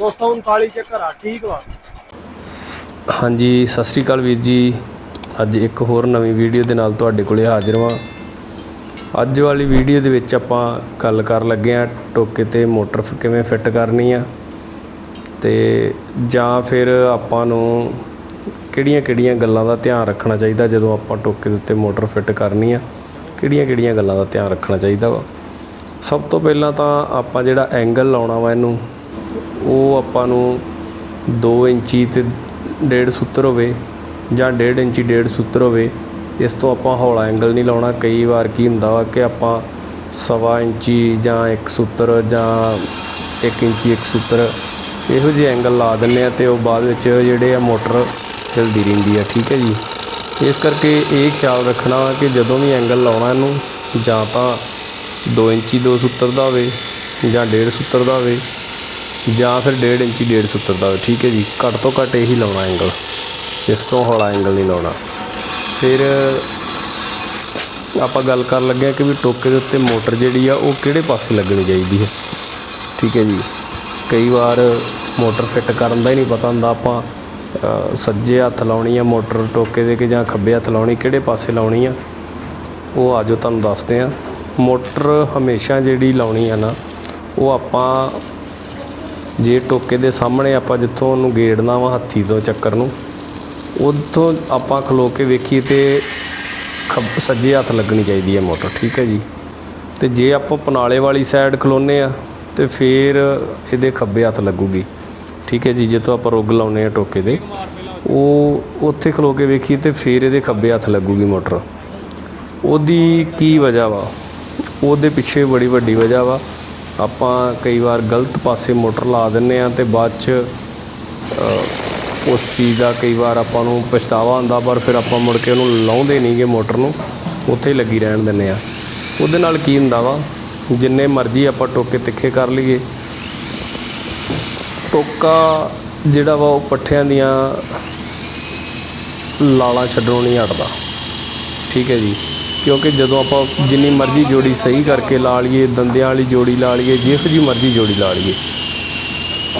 239 ਚ ਘਰਾ, ਠੀਕ ਵਾ? ਹਾਂਜੀ, ਸਤਿ ਸ੍ਰੀ ਅਕਾਲ ਵੀਰ ਜੀ। ਅੱਜ ਇੱਕ ਹੋਰ ਨਵੀਂ ਵੀਡੀਓ ਦੇ ਨਾਲ ਤੁਹਾਡੇ ਕੋਲੇ ਹਾਜ਼ਰ ਹਾਂ ਅੱਜ ਵਾਲੀ ਵੀਡੀਓ ਦੇ ਵਿੱਚ ਆਪਾਂ ਗੱਲ ਕਰਨ ਲੱਗੇ ਆ, ਟੋਕੇ ਤੇ ਮੋਟਰ ਕਿਵੇਂ ਫਿੱਟ ਕਰਨੀ ਆ ਤੇ ਜਾਂ ਫਿਰ ਆਪਾਂ ਨੂੰ ਕਿਹੜੀਆਂ-ਕਿਹੜੀਆਂ ਗੱਲਾਂ ਦਾ ਧਿਆਨ ਰੱਖਣਾ ਚਾਹੀਦਾ ਜਦੋਂ ਆਪਾਂ ਟੋਕੇ ਦੇ ਉੱਤੇ ਮੋਟਰ ਫਿੱਟ ਕਰਨੀ ਆ। ਕਿਹੜੀਆਂ-ਕਿਹੜੀਆਂ ਗੱਲਾਂ ਦਾ ਧਿਆਨ ਰੱਖਣਾ ਚਾਹੀਦਾ ਵਾ। ਸਭ ਤੋਂ ਪਹਿਲਾਂ ਤਾਂ ਆਪਾਂ ਜਿਹੜਾ ਐਂਗਲ ਲਾਉਣਾ ਵਾ ਇਹਨੂੰ ਉਹ ਆਪਾਂ ਨੂੰ 2 ਇੰਚੀ ਤੇ ਡੇਢ ਸੂਤਰ ਹੋਵੇ ਜਾਂ ਡੇਢ ਇੰਚੀ, ਡੇਢ ਸੂਤਰ ਹੋਵੇ, ਇਸ ਤੋਂ ਆਪਾਂ ਹੌਲਾ ਐਂਗਲ ਨਹੀਂ ਲਾਉਣਾ। ਕਈ ਵਾਰ ਕੀ ਹੁੰਦਾ ਵਾ ਕਿ ਆਪਾਂ ਸਵਾ ਇੰਚੀ ਜਾਂ ਇੱਕ ਸੂਤਰ ਜਾਂ 1 ਇੰਚੀ, ਇੱਕ ਸੂਤਰ ਇਹੋ ਜਿਹੇ ਐਂਗਲ ਲਾ ਦਿੰਨੇ ਆ ਤੇ ਉਹ ਬਾਅਦ ਵਿੱਚ ਜਿਹੜੇ ਆ ਮੋਟਰ ਹਿਲਦੀ ਰਹਿੰਦੀ ਆ, ਠੀਕ ਹੈ ਜੀ? ਇਸ ਕਰਕੇ ਇਹ ਖਿਆਲ ਰੱਖਣਾ ਵਾ ਕਿ ਜਦੋਂ ਵੀ ਐਂਗਲ ਲਾਉਣਾ ਇਹਨੂੰ ਜਾਂ ਤਾਂ 2 ਇੰਚੀ 2 ਸੂਤਰ ਦਾ ਹੋਵੇ ਜਾਂ 1.5 ਸੂਤਰ ਦਾ ਹੋਵੇ ਜਾਂ ਫਿਰ 1.5 ਇੰਚੀ, ਡੇਢ ਸੂਤਰ ਦਾ, ਠੀਕ ਹੈ ਜੀ। ਘੱਟ ਤੋਂ ਘੱਟ ਇਹੀ ਲਾਉਣਾ ਐਂਗਲ ਇਸ ਤੋਂ ਹੌਲਾ ਐਂਗਲ ਨਹੀਂ ਲਾਉਣਾ। ਫਿਰ ਆਪਾਂ ਗੱਲ ਕਰਨ ਲੱਗੇ ਹਾਂ ਕਿ ਵੀ ਟੋਕੇ ਦੇ ਉੱਤੇ ਮੋਟਰ ਜਿਹੜੀ ਆ, ਉਹ ਕਿਹੜੇ ਪਾਸੇ ਲੱਗਣੀ ਚਾਹੀਦੀ ਹੈ? ਠੀਕ ਹੈ ਜੀ। ਕਈ ਵਾਰ ਮੋਟਰ ਫਿੱਟ ਕਰਨ ਦਾ ਹੀ ਨਹੀਂ ਪਤਾ ਹੁੰਦਾ। ਆਪਾਂ ਸੱਜੇ ਹੱਥ ਲਾਉਣੀ ਆ ਮੋਟਰ ਟੋਕੇ ਦੇ ਕਿ ਜਾਂ ਖੱਬੇ ਹੱਥ ਲਾਉਣੀ, ਕਿਹੜੇ ਪਾਸੇ ਲਾਉਣੀ ਆ? ਉਹ ਆਜੋ ਤੁਹਾਨੂੰ ਦੱਸਦੇ ਆ ਮੋਟਰ ਹਮੇਸ਼ਾ ਜਿਹੜੀ ਲਾਉਣੀ ਆ ਨਾ, ਉਹ ਆਪਾਂ ਜੇ ਟੋਕੇ ਦੇ ਸਾਹਮਣੇ ਆਪਾਂ ਜਿੱਥੋਂ ਉਹਨੂੰ ਗੇੜਨਾ ਵਾ ਹੱਥੀ ਤੋਂ ਚੱਕਰ ਨੂੰ, ਉੱਥੋਂ ਆਪਾਂ ਖਲੋ ਕੇ ਵੇਖੀਏ ਤੇ ਖੱਬ, ਸੱਜੇ ਹੱਥ ਲੱਗਣੀ ਚਾਹੀਦੀ ਹੈ ਮੋਟਰ, ਠੀਕ ਹੈ ਜੀ। ਤੇ ਜੇ ਆਪਾਂ ਪਨਾਲੇ ਵਾਲੀ ਸਾਈਡ ਖਲੋਨੇ ਆ, ਤੇ ਫਿਰ ਇਹਦੇ ਖੱਬੇ ਹੱਥ ਲੱਗੂਗੀ, ਠੀਕ ਹੈ ਜੀ, ਜਿੱਥੋਂ ਆਪਾਂ ਰੁੱਗ ਲਾਉਨੇ ਆ ਟੋਕੇ ਦੇ। ਉਹ ਉੱਥੇ ਖਲੋ ਕੇ ਵੇਖੀਏ ਤੇ ਫਿਰ ਇਹਦੇ ਖੱਬੇ ਹੱਥ ਲੱਗੂਗੀ ਮੋਟਰ। ਉਹਦੀ ਕੀ ਵਜ੍ਹਾ ਵਾ? ਉਹਦੇ ਪਿੱਛੇ ਬੜੀ ਵੱਡੀ ਵਜ੍ਹਾ ਵਾ ਆਪਾਂ ਕਈ ਵਾਰ ਗਲਤ ਪਾਸੇ ਮੋਟਰ ਲਾ ਦਿੰਦੇ ਆ ਤੇ ਬਾਅਦ ਚ ਉਸ ਚੀਜ਼ ਦਾ ਕਈ ਵਾਰ ਆਪਾਂ ਨੂੰ ਪਛਤਾਵਾ ਹੁੰਦਾ, ਪਰ ਫਿਰ ਆਪਾਂ ਮੁੜ ਕੇ ਉਹਨੂੰ ਲਾਉਂਦੇ ਨਹੀਂਗੇ ਮੋਟਰ ਨੂੰ, ਉੱਥੇ ਹੀ ਲੱਗੀ ਰਹਿਣ ਦਿੰਦੇ ਆ ਉਹਦੇ ਨਾਲ ਕੀ ਹੁੰਦਾ ਵਾ, ਜਿੰਨੇ ਮਰਜ਼ੀ ਆਪਾਂ ਟੋਕੇ ਤਿੱਖੇ ਕਰ ਲਈਏ। ਟੋਕਾ ਜਿਹੜਾ ਵਾ ਉਹ ਪੱਠਿਆਂ ਦੀਆਂ ਲਾਲਾਂ ਛੱਡਣੋਂ ਨਹੀਂ ਹਟਦਾ। ਠੀਕ ਹੈ ਜੀ। ਕਿਉਂਕਿ ਜਦੋਂ ਆਪਾਂ ਜਿੰਨੀ ਮਰਜ਼ੀ ਜੋੜੀ ਸਹੀ ਕਰਕੇ ਲਾ ਲਈਏ, ਦੰਦਿਆਂ ਵਾਲੀ ਜੋੜੀ ਲਾ ਲਈਏ ਜਿਹੋ ਜਿਹੀ ਮਰਜ਼ੀ ਜੋੜੀ ਲਾ ਲਈਏ।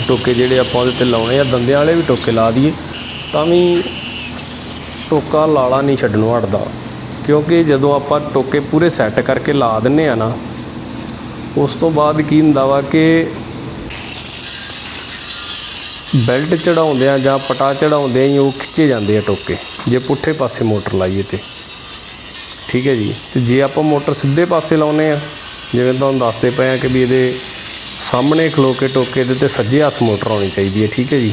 ਟੋਕੇ ਜਿਹੜੇ ਆਪਾਂ ਉਹਦੇ ਤੇ ਲਾਉਣੇ ਆ, ਦੰਦਿਆਂ ਵਾਲੇ ਵੀ ਟੋਕੇ ਲਾ ਦਈਏ, ਤਾਂ ਵੀ ਟੋਕਾ ਲਾਲਾ ਨਹੀਂ ਛੱਡਣੋਂ ਹਟਦਾ। ਕਿਉਂਕਿ ਜਦੋਂ ਆਪਾਂ ਟੋਕੇ ਪੂਰੇ ਸੈੱਟ ਕਰਕੇ ਲਾ ਦਿੰਨੇ ਆ ਨਾ, ਉਸ ਤੋਂ ਬਾਅਦ ਕੀ ਹੁੰਦਾ ਵਾ ਕਿ ਬੈਲਟ ਚੜਾਉਂਦਿਆਂ ਜਾਂ ਪਟਾ ਚੜਾਉਂਦਿਆਂ ਹੀ ਉਹ ਖਿੱਚੇ ਜਾਂਦੇ ਆ ਟੋਕੇ, ਜੇ ਪੁੱਠੇ ਪਾਸੇ ਮੋਟਰ ਲਾਈਏ ਤੇ। ਠੀਕ ਹੈ ਜੀ। ਤੇ ਜੇ ਆਪਾਂ ਮੋਟਰ ਸਿੱਧੇ ਪਾਸੇ ਲਾਉਨੇ ਆ ਜਿਵੇਂ ਤੁਹਾਨੂੰ ਦੱਸਦੇ ਪਏ ਆ ਕਿ ਵੀ ਇਹਦੇ ਸਾਹਮਣੇ ਖਲੋ ਕੇ ਟੋਕੇ ਦੇ ਤੇ ਸੱਜੇ ਹੱਥ ਮੋਟਰ ਆਉਣੀ ਚਾਹੀਦੀ ਹੈ, ਠੀਕ ਹੈ ਜੀ।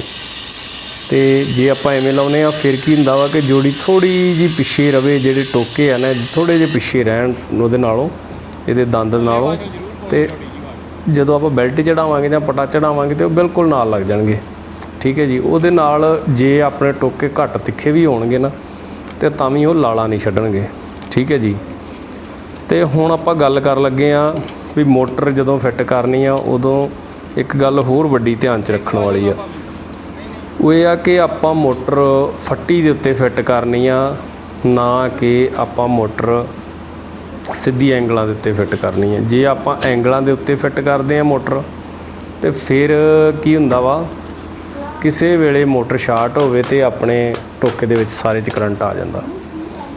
ਤੇ ਜੇ ਆਪਾਂ ਐਵੇਂ ਲਾਉਨੇ ਆ ਫਿਰ ਕੀ ਹੁੰਦਾ ਵਾ ਕਿ ਜੋੜੀ ਥੋੜੀ ਜੀ ਪਿੱਛੇ ਰਵੇ, ਜਿਹੜੇ ਟੋਕੇ ਆ ਨਾ ਥੋੜੇ ਜਿਹੇ ਪਿੱਛੇ ਰਹਿਣ ਉਹਦੇ ਨਾਲੋਂ, ਇਹਦੇ ਦੰਦ ਨਾਲੋਂ। ਤੇ ਜਦੋਂ ਆਪਾਂ ਬੈਲਟ ਚੜਾਵਾਂਗੇ ਜਾਂ ਪਟਾ ਚੜਾਵਾਂਗੇ ਤੇ ਉਹ ਬਿਲਕੁਲ ਨਾਲ ਲੱਗ ਜਾਣਗੇ, ਠੀਕ ਹੈ ਜੀ। ਉਹਦੇ ਨਾਲ ਜੇ ਆਪਣੇ ਟੋਕੇ ਘੱਟ ਤਿੱਖੇ ਵੀ ਹੋਣਗੇ ਨਾ, ਤੇ ਤਾਂ ਵੀ ਉਹ ਲਾਲਾ ਨਹੀਂ ਛੱਡਣਗੇ। ਠੀਕ ਹੈ ਜੀ। ਤੇ ਹੁਣ ਆਪਾਂ ਗੱਲ ਕਰਨ ਲੱਗੇ ਆ ਵੀ ਮੋਟਰ ਜਦੋਂ ਫਿੱਟ ਕਰਨੀ ਆ, ਉਦੋਂ ਇੱਕ ਗੱਲ ਹੋਰ ਵੱਡੀ ਧਿਆਨ 'ਚ ਰੱਖਣ ਵਾਲੀ ਆ। ਉਹ ਇਹ ਆ ਕਿ ਆਪਾਂ ਮੋਟਰ ਫੱਟੀ ਦੇ ਉੱਤੇ ਫਿੱਟ ਕਰਨੀ ਆ, ਨਾ ਕਿ ਆਪਾਂ ਮੋਟਰ ਸਿੱਧੀ ਐਂਗਲਾਂ ਦੇ ਉੱਤੇ ਫਿੱਟ ਕਰਨੀ ਹੈ ਜੇ ਆਪਾਂ ਐਂਗਲਾਂ ਦੇ ਉੱਤੇ ਫਿੱਟ ਕਰਦੇ ਆ ਮੋਟਰ, ਤੇ ਫਿਰ ਕੀ ਹੁੰਦਾ ਵਾ? ਕਿਸੇ ਵੇਲੇ ਮੋਟਰ ਸ਼ਾਰਟ ਹੋਵੇ ਤੇ ਆਪਣੇ ਟੋਕੇ ਦੇ ਵਿੱਚ ਸਾਰੇ ਚ ਕਰੰਟ ਆ ਜਾਂਦਾ।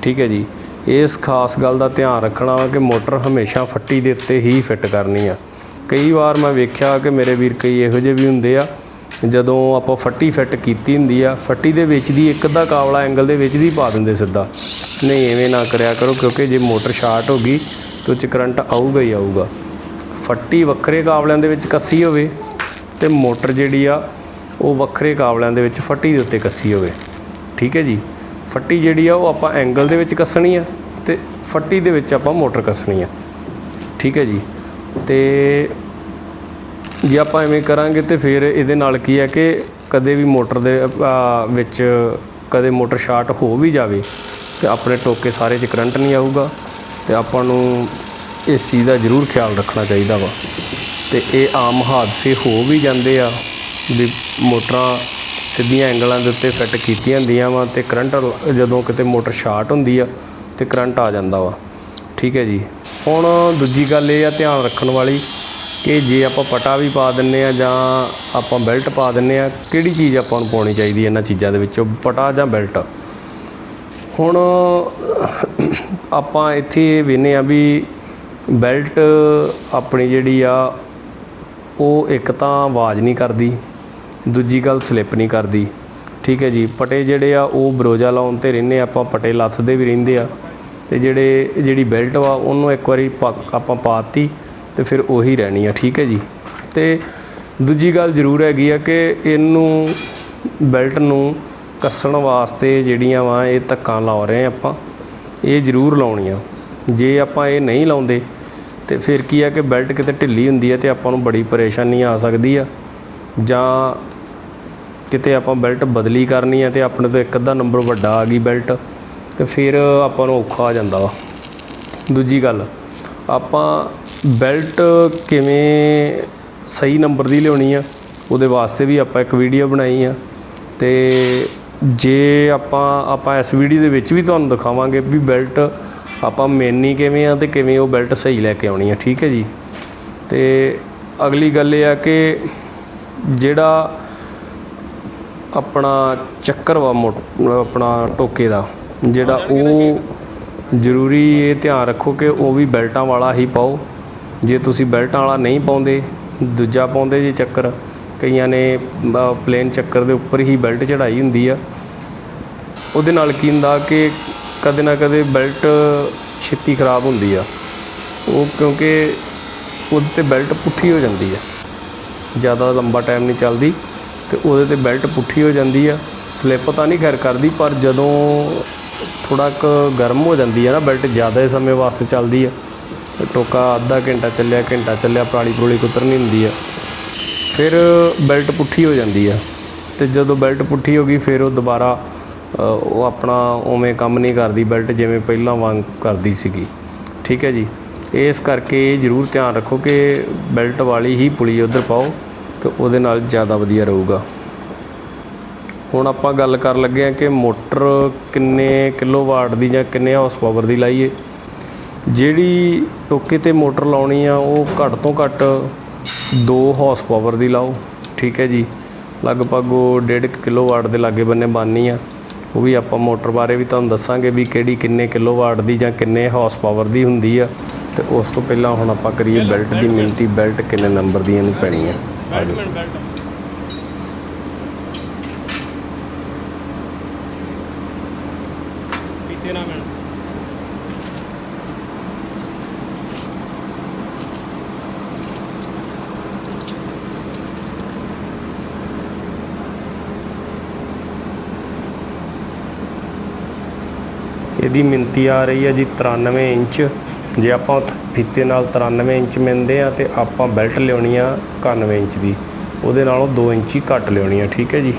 ਠੀਕ ਹੈ ਜੀ। ਇਸ ਖਾਸ ਗੱਲ ਦਾ ਧਿਆਨ ਰੱਖਣਾ ਵਾ ਕਿ ਮੋਟਰ ਹਮੇਸ਼ਾ ਫੱਟੀ ਦੇ ਉੱਤੇ ਹੀ ਫਿੱਟ ਕਰਨੀ ਆ। ਕਈ ਵਾਰ ਮੈਂ ਵੇਖਿਆ ਕਿ ਮੇਰੇ ਵੀਰ ਕਈ ਇਹੋ ਜਿਹੇ ਵੀ ਹੁੰਦੇ ਆ, ਜਦੋਂ ਆਪਾਂ ਫੱਟੀ ਫਿੱਟ ਕੀਤੀ ਹੁੰਦੀ ਆ, ਫੱਟੀ ਦੇ ਵਿੱਚ ਦੀ ਇੱਕ ਅੱਧਾ ਕਾਵਲਾ ਐਂਗਲ ਦੇ ਵਿੱਚ ਦੀ ਪਾ ਦਿੰਦੇ ਸਿੱਧਾ। ਨਹੀਂ, ਐਵੇਂ ਨਾ ਕਰਿਆ ਕਰੋ, ਕਿਉਂਕਿ ਜੇ ਮੋਟਰ ਸ਼ਾਰਟ ਹੋ ਗਈ ਤਾਂ ਉਹ 'ਚ ਕਰੰਟ ਆਊਗਾ ਹੀ ਆਊਗਾ। ਫੱਟੀ ਵੱਖਰੇ ਕਾਬਲਿਆਂ ਦੇ ਵਿੱਚ ਕੱਸੀ ਹੋਵੇ ਤੇ ਮੋਟਰ ਜਿਹੜੀ ਆ, ਉਹ ਵੱਖਰੇ ਕਾਬਲਿਆਂ ਦੇ ਵਿੱਚ ਫੱਟੀ ਦੇ ਉੱਤੇ ਕੱਸੀ ਹੋਵੇ। ਠੀਕ ਹੈ ਜੀ? ਫੱਟੀ ਜਿਹੜੀ ਆ ਉਹ ਆਪਾਂ ਐਂਗਲ ਦੇ ਵਿੱਚ ਕੱਸਣੀ ਆ ਤੇ ਫੱਟੀ ਦੇ ਵਿੱਚ ਆਪਾਂ ਮੋਟਰ ਕੱਸਣੀ ਆ। ਠੀਕ ਹੈ ਜੀ? ਤੇ ਜੇ ਆਪਾਂ ਐਵੇਂ ਕਰਾਂਗੇ ਤੇ ਫਿਰ ਇਹਦੇ ਨਾਲ ਕੀ ਹੈ ਕਿ ਕਦੇ ਵੀ ਮੋਟਰ ਦੇ ਵਿੱਚ ਕਦੇ ਮੋਟਰ ਸ਼ਾਰਟ ਹੋ ਵੀ ਜਾਵੇ ਤੇ ਆਪਣੇ ਟੋਕੇ ਸਾਰੇ 'ਚ ਕਰੰਟ ਨਹੀਂ ਆਊਗਾ ਤੇ ਆਪਾਂ ਨੂੰ ਇਸ ਚੀਜ਼ ਦਾ ਜ਼ਰੂਰ ਖਿਆਲ ਰੱਖਣਾ ਚਾਹੀਦਾ ਵਾ। ਤੇ ਇਹ ਆਮ ਹਾਦਸੇ ਹੋ ਵੀ ਜਾਂਦੇ ਆ ਵੀ ਮੋਟਰਾਂ ਸਿੱਧੀਆਂ ਐਂਗਲਾਂ ਦੇ ਉੱਤੇ ਫਿੱਟ ਕੀਤੀਆਂ ਹੁੰਦੀਆਂ ਵਾ ਤੇ ਕਰੰਟ ਜਦੋਂ ਕਿਤੇ ਮੋਟਰ ਸ਼ਾਰਟ ਹੁੰਦੀ ਆ ਤੇ ਕਰੰਟ ਆ ਜਾਂਦਾ ਵਾ। ਠੀਕ ਹੈ ਜੀ। ਹੁਣ ਦੂਜੀ ਗੱਲ ਇਹ ਆ ਧਿਆਨ ਰੱਖਣ ਵਾਲੀ ਕਿ ਜੇ ਆਪਾਂ ਪਟਾ ਵੀ ਪਾ ਦਿੰਨੇ ਆ ਜਾਂ ਆਪਾਂ ਬੈਲਟ ਪਾ ਦਿੰਨੇ ਆ, ਕਿਹੜੀ ਚੀਜ਼ ਆਪਾਂ ਨੂੰ ਪਾਉਣੀ ਚਾਹੀਦੀ ਹੈ ਇਹਨਾਂ ਚੀਜ਼ਾਂ ਦੇ ਵਿੱਚੋਂ, ਪਟਾ ਜਾਂ ਬੈਲਟ? ਹੁਣ ਆਪਾਂ ਇੱਥੇ ਵੇਨੇ ਆ ਵੀ ਬੈਲਟ ਆਪਣੀ ਜਿਹੜੀ ਆ, ਉਹ ਇੱਕ ਤਾਂ ਆਵਾਜ਼ ਨਹੀਂ ਕਰਦੀ ਦੂਜੀ ਗੱਲ ਸਲਿੱਪ ਨਹੀਂ ਕਰਦੀ। ਠੀਕ ਹੈ ਜੀ, ਪਟੇ ਜਿਹੜੇ ਆ, ਉਹ ਬਰੋਜਾ ਲਾਉਣ ਤੇ ਰਹਿੰਦੇ ਆਪਾਂ ਪਟੇ ਲੱਥਦੇ ਵੀ ਰਹਿੰਦੇ ਆ। ਤੇ ਜਿਹੜੇ, ਜਿਹੜੀ ਬੈਲਟ ਵਾ, ਉਹਨੂੰ ਇੱਕ ਵਾਰੀ ਪਾ- ਆਪਾਂ ਪਾਤੀ ਤੇ ਫਿਰ ਉਹੀ ਰਹਿਣੀ ਆ, ਠੀਕ ਹੈ ਜੀ। ਤੇ ਦੂਜੀ ਗੱਲ ਜ਼ਰੂਰ ਹੈਗੀ ਆ ਕਿ ਇਹਨੂੰ ਬੈਲਟ ਨੂੰ ਕੱਸਣ ਵਾਸਤੇ ਜਿਹੜੀਆਂ ਵਾ, ਇਹ ਧੱਕਾਂ ਲਾ ਰਹੇ ਆਪਾਂ। ਇਹ ਜ਼ਰੂਰ ਲਾਉਣੀਆਂ। ਜੇ ਆਪਾਂ ਇਹ ਨਹੀਂ ਲਾਉਂਦੇ, ਤੇ ਫਿਰ ਕੀ ਆ ਕਿ ਬੈਲਟ ਕਿਤੇ ਢਿੱਲੀ ਹੁੰਦੀ ਹੈ ਤੇ ਆਪਾਂ ਨੂੰ ਬੜੀ ਪਰੇਸ਼ਾਨੀ ਆ ਸਕਦੀ ਆ। ਜਾਂ ਕਿਤੇ ਆਪਾਂ ਬੈਲਟ ਬਦਲੀ ਕਰਨੀ ਹੈ ਤੇ ਆਪਣੇ ਤੋਂ ਇੱਕ ਅੱਧਾ ਨੰਬਰ ਵੱਡਾ ਆ ਗਈ ਬੈਲਟ, ਤੇ ਫਿਰ ਆਪਾਂ ਨੂੰ ਔਖਾ ਆ ਜਾਂਦਾ ਵਾ। ਦੂਜੀ ਗੱਲ, ਆਪਾਂ ਬੈਲਟ ਕਿਵੇਂ ਸਹੀ ਨੰਬਰ ਦੀ ਲਿਆਉਣੀ ਆ, ਉਹਦੇ ਵਾਸਤੇ ਵੀ ਆਪਾਂ ਇੱਕ ਵੀਡੀਓ ਬਣਾਈ ਆ। ਤੇ ਜੇ ਆਪਾਂ ਆਪਾਂ ਇਸ ਵੀਡੀਓ ਦੇ ਵਿੱਚ ਵੀ ਤੁਹਾਨੂੰ ਦਿਖਾਵਾਂਗੇ ਵੀ ਬੈਲਟ ਆਪਾਂ ਮੇਨੀ ਕਿਵੇਂ ਆ ਤੇ ਕਿਵੇਂ ਉਹ ਬੈਲਟ ਸਹੀ ਲੈ ਕੇ ਆਉਣੀ ਆ, ਠੀਕ ਹੈ ਜੀ? ਤੇ ਅਗਲੀ ਗੱਲ ਇਹ ਆ ਕਿ ਜਿਹੜਾ ਆਪਣਾ ਚੱਕਰ ਵਾ ਮੋ ਆਪਣਾ ਟੋਕੇ ਦਾ ਜਿਹੜਾ ਉਹ ਜ਼ਰੂਰੀ ਇਹ ਧਿਆਨ ਰੱਖੋ ਕਿ ਉਹ ਵੀ ਬੈਲਟਾਂ ਵਾਲਾ ਹੀ ਪਾਓ। ਜੇ ਤੁਸੀਂ ਬੈਲਟਾਂ ਵਾਲਾ ਨਹੀਂ ਪਾਉਂਦੇ ਦੂਜਾ ਪਾਉਂਦੇ ਜੇ ਚੱਕਰ ਕਈਆਂ ਨੇ ਪਲੇਨ ਚੱਕਰ ਦੇ ਉੱਪਰ ਹੀ ਬੈਲਟ ਚੜਾਈ ਹੁੰਦੀ ਆ। ਉਹਦੇ ਨਾਲ ਕੀ ਹੁੰਦਾ ਕਿ ਕਦੇ ਨਾ ਕਦੇ ਬੈਲਟ ਛੇਤੀ ਖਰਾਬ ਹੁੰਦੀ ਆ। ਉਹ ਕਿਉਂਕਿ ਉਹਦੇ ਤੇ ਬੈਲਟ ਪੁੱਠੀ ਹੋ ਜਾਂਦੀ ਆ। ਜ਼ਿਆਦਾ ਲੰਬਾ ਟਾਈਮ ਨਹੀਂ ਚੱਲਦੀ। ਤੇ ਉਹਦੇ ਤੇ ਬੈਲਟ ਪੁੱਠੀ ਹੋ ਜਾਂਦੀ ਆ। ਸਲਿੱਪ ਤਾਂ ਨਹੀਂ ਖੈਰ ਕਰਦੀ, ਪਰ ਜਦੋਂ ਥੋੜਾ ਕੁ ਗਰਮ ਹੋ ਜਾਂਦੀ ਆ ਨਾ, ਬੈਲਟ ਜ਼ਿਆਦਾ ਸਮੇਂ ਵਾਸਤੇ ਚੱਲਦੀ ਆ। ਟੋਕਾ ਅੱਧਾ ਘੰਟਾ ਚੱਲਿਆ ਘੰਟਾ ਚੱਲਿਆ ਪਰਾਲੀ ਪਰੂਲੀ ਕੁਤਰਨੀ ਹੁੰਦੀ ਆ। ਫਿਰ ਬੈਲਟ ਪੁੱਠੀ ਹੋ ਜਾਂਦੀ ਆ। ਤੇ ਜਦੋਂ ਬੈਲਟ ਪੁੱਠੀ ਹੋ ਗਈ, ਫਿਰ ਉਹ ਦੁਬਾਰਾ ਉਹ ਆਪਣਾ ਉਵੇਂ ਕੰਮ ਨਹੀਂ ਕਰਦੀ, ਬੈਲਟ ਜਿਵੇਂ ਪਹਿਲਾਂ ਵਾਂਗ ਕਰਦੀ ਸੀਗੀ। ਠੀਕ ਹੈ ਜੀ। ਇਸ ਕਰਕੇ ਇਹ ਜ਼ਰੂਰ ਧਿਆਨ ਰੱਖੋ ਕਿ ਬੈਲਟ ਵਾਲੀ ਹੀ ਪੁਲੀ ਉਧਰ ਪਾਓ। ਤੇ ਉਹਦੇ ਨਾਲ ਜ਼ਿਆਦਾ ਵਧੀਆ ਰਹੂਗਾ। ਹੁਣ ਆਪਾਂ ਗੱਲ ਕਰਨ ਲੱਗੇ ਆ ਕਿ ਮੋਟਰ ਕਿੰਨੇ ਕਿਲੋਵਾਟ ਦੀ ਜਾਂ ਕਿੰਨੇ ਹਾਰਸ ਪਾਵਰ ਦੀ ਲਾਈਏ। ਜਿਹੜੀ ਟੋਕੇ ਤੇ ਮੋਟਰ ਲਾਉਣੀ ਆ, ਉਹ ਘੱਟ ਤੋਂ ਘੱਟ 2 ਹਾਰਸ ਪਾਵਰ ਦੀ ਲਾਓ, ਠੀਕ ਹੈ ਜੀ। ਲਗਭਗ ਉਹ 1.5 ਕਿਲੋਵਾਟ ਦੇ ਲਾਗੇ ਬੰਨੇ ਬਾਨੀ ਆ। ਉਹ ਵੀ ਆਪਾਂ ਮੋਟਰ ਬਾਰੇ ਵੀ ਤੁਹਾਨੂੰ ਦੱਸਾਂਗੇ ਵੀ ਕਿਹੜੀ ਕਿੰਨੇ ਕਿਲੋਵਾਟ ਦੀ ਜਾਂ ਕਿੰਨੇ ਹਾਰਸ ਪਾਵਰ ਦੀ ਹੁੰਦੀ ਆ। ਤੇ ਉਸ ਤੋਂ ਪਹਿਲਾਂ ਹੁਣ ਆਪਾਂ ਕਰੀਏ ਬੈਲਟ ਦੀ ਮਿੰਤੀ ਬੈਲਟ ਕਿੰਨੇ ਨੰਬਰ ਦੀ ਇਹਨੂੰ ਪੈਣੀ ਆ। ਬੈਲਟ ਪੀਤੇ ਨਾ ਇਹਦੀ ਮਿੰਤੀ ਆ ਰਹੀ ਹੈ ਜੀ 93 ਇੰਚ। ਜੇ ਆਪਾਂ ਫੀਤੇ ਨਾਲ 93 ਇੰਚ ਮਿਲਦੇ ਆ ਤੇ ਆਪਾਂ ਬੈਲਟ ਲਿਆਉਣੀ ਆ 91 ਇੰਚ ਦੀ, ਉਹਦੇ ਨਾਲੋਂ 2 ਇੰਚੀ ਹੀ ਘੱਟ ਲਿਆਉਣੀ ਆ, ਠੀਕ ਹੈ ਜੀ?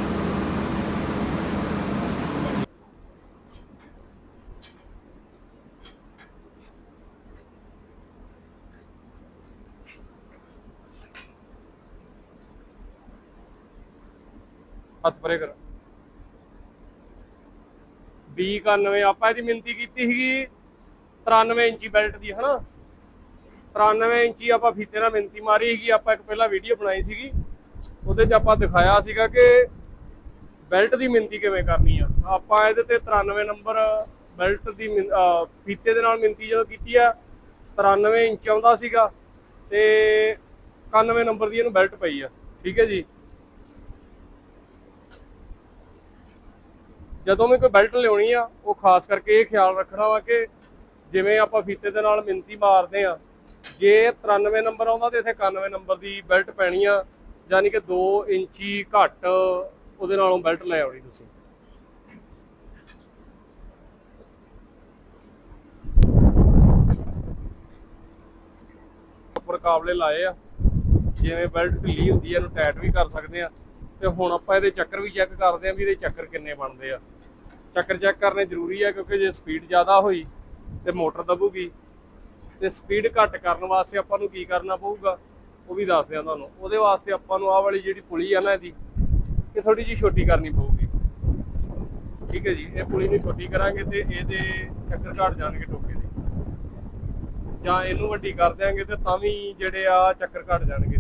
ਹੱਥ ਪਰੇ ਕਰ। B91 ਆਪਾਂ ਇਹਦੀ ਮਿੰਤੀ ਕੀਤੀ ਸੀਗੀ। 93 ਇੰਚੀ ਬੈਲਟ ਦੀ, ਹਨਾ? 93 ਇੰਚੀ ਆਪਾਂ ਫੀਤੇ ਨਾਲ ਮਿੰਤੀ ਮਾਰੀ ਸੀਗੀ, ਆਪਾਂ ਇੱਕ ਪਹਿਲਾਂ ਵੀਡੀਓ ਬਣਾਈ ਸੀਗੀ। ਉਹਦੇ 'ਚ ਆਪਾਂ ਦਿਖਾਇਆ ਸੀਗਾ ਕਿ ਬੈਲਟ ਦੀ ਮਿੰਤੀ ਕਿਵੇਂ ਕਰਨੀ ਆ। ਆਪਾਂ ਇਹਦੇ ਤੇ 93 ਨੰਬਰ ਬੈਲਟ ਦੀ ਫੀਤੇ ਦੇ ਨਾਲ ਮਿੰਤੀ ਜਦੋਂ ਕੀਤੀ ਆ 93 ਇੰਚ ਆਉਂਦਾ ਸੀਗਾ ਤੇ 91 ਨੰਬਰ ਦੀ ਇਹਨੂੰ ਬੈਲਟ ਪਈ ਆ। ਠੀਕ ਹੈ ਜੀ? ਜਦੋਂ ਮੈਂ ਕੋਈ ਬੈਲਟ ਲਿਆਉਣੀ ਆ, ਉਹ ਖਾਸ ਕਰਕੇ ਇਹ ਖਿਆਲ ਰੱਖਣਾ ਵਾ ਕਿ ਜਿਵੇਂ ਆਪਾਂ ਫੀਤੇ ਦੇ ਨਾਲ ਮਿੰਤੀ ਮਾਰਦੇ ਆ ਜੇ 93 ਨੰਬਰ ਆਉਂਦਾ ਤੇ ਇੱਥੇ 91 ਨੰਬਰ ਦੀ ਬੈਲਟ ਪੈਣੀ ਆ, ਯਾਨੀ ਕਿ 2 ਇੰਚੀ ਘੱਟ ਉਹਦੇ ਨਾਲੋਂ ਬੈਲਟ ਲੈ ਆਉਣੀ ਤੁਸੀਂ। ਉੱਪਰ ਕਾਬਲੇ ਲਾਏ ਆ, ਜਿਵੇਂ ਬੈਲਟ ਢਿੱਲੀ ਹੁੰਦੀ ਆ, ਇਹਨੂੰ ਟਾਈਟ ਵੀ ਕਰ ਸਕਦੇ ਆ, ਤੇ ਹੁਣ ਆਪਾਂ ਇਹਦੇ ਚੱਕਰ ਵੀ ਚੈੱਕ ਕਰਦੇ ਆ ਵੀ ਇਹਦੇ ਚੱਕਰ ਕਿੰਨੇ ਬਣਦੇ ਆ। ਚੱਕਰ ਚੈੱਕ ਕਰਨੇ ਜ਼ਰੂਰੀ ਆ ਕਿਉਂਕਿ ਜੇ ਸਪੀਡ ਜ਼ਿਆਦਾ ਹੋਈ ਤੇ ਮੋਟਰ ਦਬੂਗੀ ਤੇ ਸਪੀਡ ਘੱਟ ਕਰਨ ਵਾਸਤੇ ਆਪਾਂ ਨੂੰ ਕੀ ਕਰਨਾ ਪਊਗਾ, ਉਹ ਵੀ ਦੱਸਦੇ ਆ ਤੁਹਾਨੂੰ। ਉਹਦੇ ਵਾਸਤੇ ਆਪਾਂ ਨੂੰ ਆਹ ਵਾਲੀ ਜਿਹੜੀ ਪੁਲੀ ਆ ਨਾ ਇਹਦੀ, ਇਹ ਥੋੜੀ ਜਿਹੀ ਛੋਟੀ ਕਰਨੀ ਪਊਗੀ। ਠੀਕ ਹੈ ਜੀ, ਇਹ ਪੁਲੀ ਨੂੰ ਛੋਟੀ ਕਰਾਂਗੇ ਤੇ ਇਹਦੇ ਚੱਕਰ ਘਟ ਜਾਣਗੇ ਟੋਕੇ ਦੇ। ਜਾਂ ਇਹਨੂੰ ਵੱਡੀ ਕਰ ਦਿਆਂਗੇ ਤੇ ਤਾਂ ਵੀ ਜਿਹੜੇ ਆ ਚੱਕਰ ਘਟ ਜਾਣਗੇ।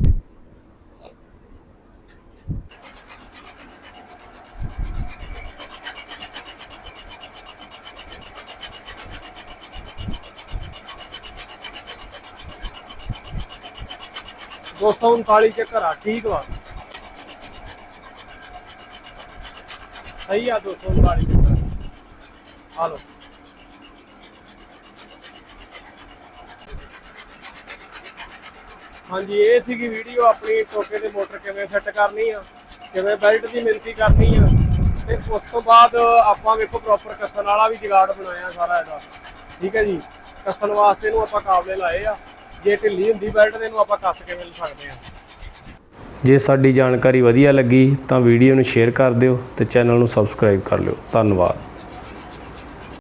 ਤੇ ਦੋ ਸੌ ਉਨਤਾਲੀ ਚੱਕਰ ਆ ਠੀਕ ਵਾ। ਸਹੀ ਆ 239 ਚੱਕਰ ਆ ਲਓ। ਹਾਂਜੀ, ਇਹ ਸੀਗੀ ਵੀਡੀਓ ਆਪਣੀ ਟੋਕੇ ਦੇ ਮੋਟਰ ਕਿਵੇਂ ਫਿੱਟ ਕਰਨੀ ਆ, ਕਿਵੇਂ ਬੈਲਟ ਦੀ ਮਿਣਤੀ ਕਰਨੀ ਆ। ਤੇ ਉਸ ਤੋਂ ਬਾਅਦ ਆਪਾਂ ਵੇਖੋ ਪ੍ਰੋਪਰ ਕੱਸਣ ਵਾਲਾ ਵੀ ਜੁਗਾੜ ਬਣਾਇਆ ਸਾਰਾ ਇਹਦਾ। ਠੀਕ ਹੈ ਜੀ। ਕੱਸਣ ਵਾਸਤੇ ਨੂੰ ਆਪਾਂ ਕਾਬਲੇ ਲਾਏ ਆ। ਜੇ ਢਿੱਲੀ ਹੁੰਦੀ ਬੈਲਟ ਦੇ ਨੂੰ ਆਪਾਂ ਕੱਸ ਕੇ ਮਿਲ ਸਕਦੇ ਆ ਜੇ ਸਾਡੀ ਜਾਣਕਾਰੀ ਵਧੀਆ ਲੱਗੀ ਤਾਂ ਵੀਡੀਓ ਨੂੰ ਸ਼ੇਅਰ ਕਰ ਦਿਓ ਤੇ ਚੈਨਲ ਨੂੰ ਸਬਸਕ੍ਰਾਈਬ ਕਰ ਲਿਓ। ਧੰਨਵਾਦ।